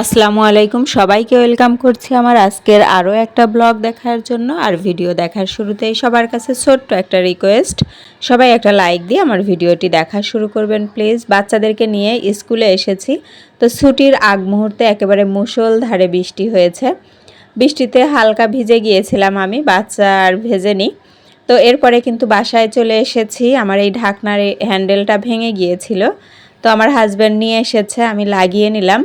আসসালামু আলাইকুম। সবাইকে ওয়েলকাম করছি আমার আজকের আরও একটা ব্লগ দেখার জন্য আর ভিডিও দেখার শুরুতেই সবার কাছে ছোট্ট একটা রিকোয়েস্ট সবাই একটা লাইক দিয়ে আমার ভিডিওটি দেখা শুরু করবেন প্লিজ বাচ্চাদেরকে নিয়ে স্কুলে এসেছি। তো ছুটির আগ মুহূর্তে একেবারে মুষল ধারে বৃষ্টি হয়েছে। বৃষ্টিতে হালকা ভিজে গিয়েছিলাম আমি, বাচ্চা আর ভেজে ভেজেনি। তো এরপরে কিন্তু বাসায় চলে এসেছি। আমার এই ঢাকনার হ্যান্ডেলটা ভেঙে গিয়েছিল। তো আমার হাজব্যান্ড নিয়ে এসেছে, আমি লাগিয়ে নিলাম।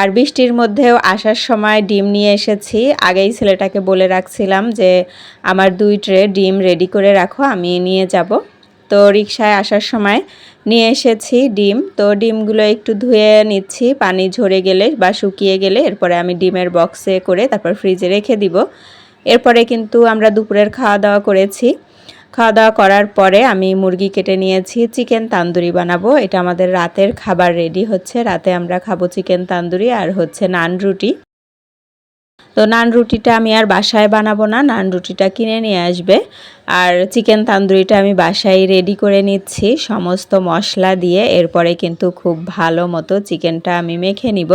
আর বৃষ্টির মধ্যেও আসার সময় ডিম নিয়ে এসেছি। আগেই ছেলেটাকে বলে রাখছিলাম যে, আমার দুই ট্রে ডিম রেডি করে রাখো, আমি নিয়ে যাব। তো রিক্সায় আসার সময় নিয়ে এসেছি ডিম। তো ডিমগুলো একটু ধুয়ে নিচ্ছি, পানি ঝরে গেলে বা শুকিয়ে গেলে। এরপরে আমি ডিমের বক্সে করে তারপর ফ্রিজে রেখে দিব। এরপরে কিন্তু আমরা দুপুরের খাওয়া দাওয়া করেছি। খাওয়া দাওয়া করার পরে আমি মুরগি কেটে নিয়েছি, চিকেন তান্দুরি বানাবো। এটা আমাদের রাতের খাবার রেডি হচ্ছে। রাতে আমরা খাব চিকেন তান্দুরি আর হচ্ছে নান রুটি। তো নান রুটিটা আমি আর বাসায় বানাবো না, নান রুটিটা কিনে নিয়ে আসবে। আর চিকেন তান্দুরিটা আমি বাসায় রেডি করে নিচ্ছি, সমস্ত মশলা দিয়ে। এরপরে কিন্তু খুব ভালো মতো চিকেনটা আমি মেখে নিব।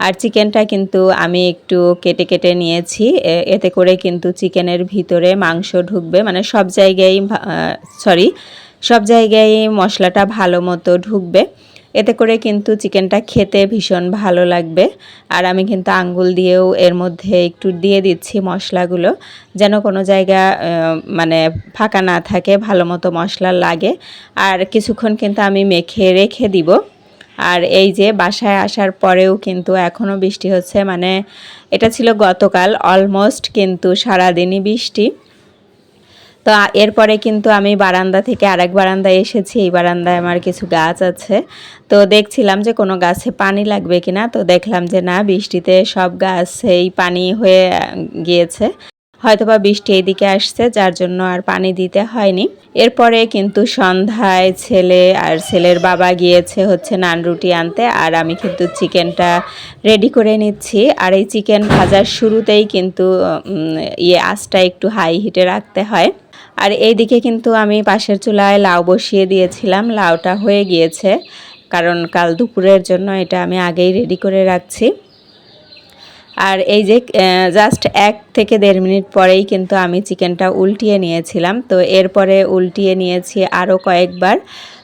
আর চিকেনটা কিন্তু আমি একটু কেটে কেটে নিয়েছি। এতে করে কিন্তু চিকেনের ভিতরে মাংস ঢুকবে। মানে সব জায়গায় সরি সব জায়গায় মশলাটা ভালো মতো ঢুকবে। এতে করে কিন্তু চিকেনটা খেতে ভীষণ ভালো লাগবে। আর আমি কিন্তু আঙ্গুল দিয়েও এর মধ্যে একটু দিয়ে দিচ্ছি মশলাগুলো। যেন কোনো জায়গা মানে ফাঁকা না থাকে, ভালো মতো মশলা লাগে। আর কিছুক্ষণ কিন্তু আমি মেখে রেখে দিব। আর এই যে বাসায় আসার পরেও কিন্তু এখনও বৃষ্টি হচ্ছে মানে এটা ছিল গতকাল অলমোস্ট কিন্তু সারাদিনই বৃষ্টি। তো এরপরে কিন্তু আমি বারান্দা থেকে আরেক বারান্দায় এসেছি, এই বারান্দায় আমার কিছু গাছ আছে। তো দেখছিলাম যে কোনো গাছে পানি লাগবে কিনা, তো দেখলাম যে না, বৃষ্টিতে সব গাছ এই পানি হয়ে গিয়েছে। হয়তোবা বৃষ্টি এদিকে আসছে, যার জন্য আর পানি দিতে হয়নি। এরপরে কিন্তু সন্ধ্যায় ছেলে আর ছেলের বাবা গিয়েছে হচ্ছে নান রুটি আনতে, আর আমি কিন্তু চিকেনটা রেডি করে নিচ্ছি। আর এই চিকেন ভাজার শুরুতেই কিন্তু ইয়ে আঁচটা একটু হাই হিটে রাখতে হয়। আর এইদিকে কিন্তু আমি পাশের চুলায় লাউ বসিয়ে দিয়েছিলাম, লাউটা হয়ে গিয়েছে। কারণ কাল দুপুরের জন্য এটা আমি আগেই রেডি করে রাখছি। আর এই যে জাস্ট এক থেকে দেড় মিনিট পরেই কিন্তু আমি চিকেনটা উল্টিয়ে নিয়েছিলাম। তো এরপরে উল্টিয়ে নিয়েছি আরও কয়েকবার।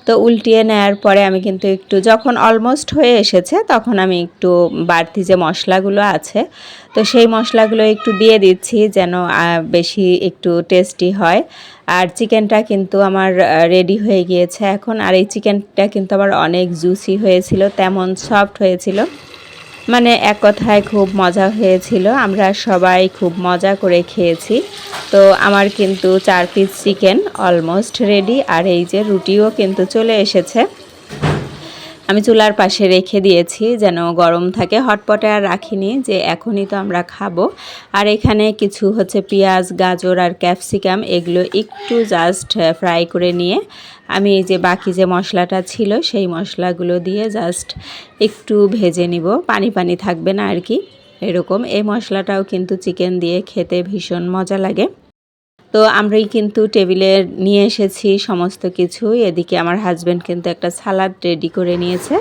তো উল্টিয়ে নেওয়ার পরে আমি কিন্তু একটু, যখন অলমোস্ট হয়ে এসেছে, তখন আমি একটু বাড়তি যে মশলাগুলো আছে, তো সেই মশলাগুলো একটু দিয়ে দিচ্ছি যেন বেশি একটু টেস্টি হয়। আর চিকেনটা কিন্তু আমার রেডি হয়ে গিয়েছে এখন। আর এই চিকেনটা কিন্তু আমার অনেক জুসি হয়েছিল, তেমন সফট হয়েছিল। মানে এক কথায় খুব মজা হয়েছিল। আমরা সবাই খুব মজা করে খেয়েছি। তো আমার কিন্তু চার পিস চিকেন অলমোস্ট রেডি আর এই যে রুটিও কিন্তু চলে এসেছে। আমি চুলার পাশে রেখে দিয়েছি, যেন গরম থাকে। হটপটে আর রাখিনি যে এখনই তো আমরা খাব। আর এখানে কিছু হচ্ছে পেঁয়াজ, গাজর আর ক্যাপসিকাম, এগুলো একটু জাস্ট ফ্রাই করে নিয়ে আমি এই যে বাকি যে মশলাটা ছিল, সেই মশলাগুলো দিয়ে জাস্ট একটু ভেজে নিব। পানি পানি থাকবে না আর কি। এরকম। এই মশলাটাও কিন্তু চিকেন দিয়ে খেতে ভীষণ মজা লাগে। তো আমরাই কিন্তু টেবিলে নিয়ে এসেছি সমস্ত কিছু। এদিকে আমার হাজব্যান্ড কিন্তু একটা সালাদ রেডি করে নিয়েছে।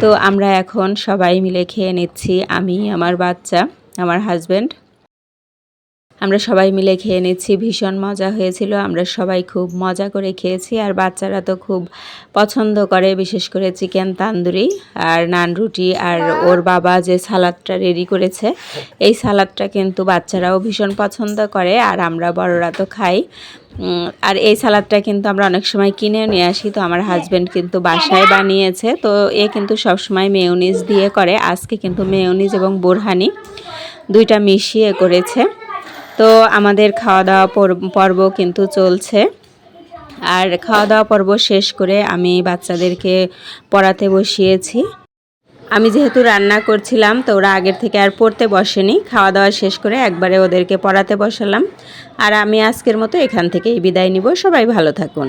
তো আমরা এখন সবাই মিলে খেয়ে নিচ্ছি। আমি, আমার বাচ্চা, আমার হাজব্যান্ড আমরা সবাই মিলে খেয়ে নিচ্ছি। ভীষণ মজা হয়েছিল। আমরা সবাই খুব মজা করে খেয়েছি। আর বাচ্চারা তো খুব পছন্দ করে, বিশেষ করে চিকেন তান্দুরি আর নান রুটি। আর ওর বাবা যে সালাদটা রেডি করেছে, এই সালাদটা কিন্তু বাচ্চারাও ভীষণ পছন্দ করে আর আমরা বড়রা তো খাই। আর এই সালাদটা কিন্তু আমরা অনেক সময় কিনে নিয়ে আসি। তো আমার হাজব্যান্ড কিন্তু বাসায় বানিয়েছে। তো এ কিন্তু সবসময় মেয়নিজ দিয়ে করে। আজকে কিন্তু মেয়নিজ এবং বোরহানি দুইটা মিশিয়ে করেছে। তো আমাদের খাওয়া দাওয়া পর্ব কিন্তু চলছে। আর খাওয়া দাওয়া পর্ব শেষ করে আমি বাচ্চাদেরকে পড়াতে বসিয়েছি। আমি যেহেতু রান্না করছিলাম, তো ওরা আগের থেকে আর পড়তে বসেনি। খাওয়া দাওয়া শেষ করে একবারে ওদেরকে পড়াতে বসালাম। আর আমি আজকের মতো এখান থেকেই বিদায় নিব। সবাই ভালো থাকুন।